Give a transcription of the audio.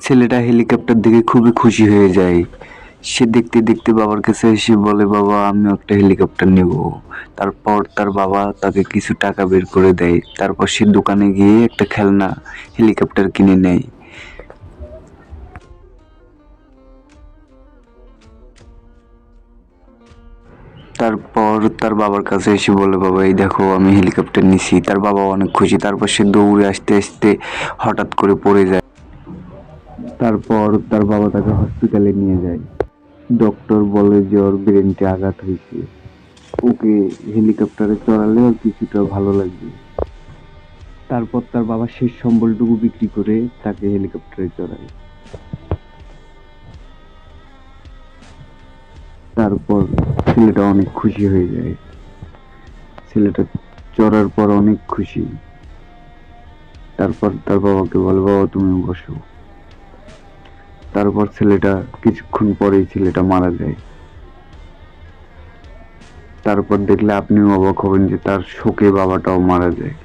ছেলেটা হেলিকপ্টার দেখে খুবই খুশি হয়ে যায়। সে দেখতে দেখতে বাবার কাছে এসে বলে, বাবা আমি একটা হেলিকপ্টার নেব। তারপর তার বাবা তাকে কিছু টাকা বের করে দেয়। তারপর সে দোকানে গিয়ে একটা খেলনা হেলিকপ্টার কিনে নেয়। তারপর তার বাবার কাছে এসে বলে, বাবা, এই দেখো, আমি হেলিকপ্টার নিছি। তার বাবা অনেক খুশি। তারপর সে দৌড়ে আসতে আসতে হঠাৎ করে পড়ে যায়। তারপর তার বাবা তাকে হসপিটালে নিয়ে যায়। ডক্টর বলে যে, ওর ব্রেনতে আঘাত হয়েছে। ওকে হেলিকপ্টারে চড়ালে ওর কিছুটা ভালো লাগবে। তারপর তার বাবা শেষ সম্বলটুকু বিক্রি করে তাকে হেলিকপ্টারে চড়ায়। তারপর ছেলেটা অনেক খুশি হয়ে যায়। ছেলেটা চড়ার পর অনেক খুশি। তারপর তার বাবাকে বলে বাবা তুমি বসো। তারপর ছেলেটা, কিছুক্ষণ পরেই ছেলেটা মারা যায়। তারপর দেখলে আপনিও অবাক হবেন যে তার শোকে বাবাটাও মারা যায়।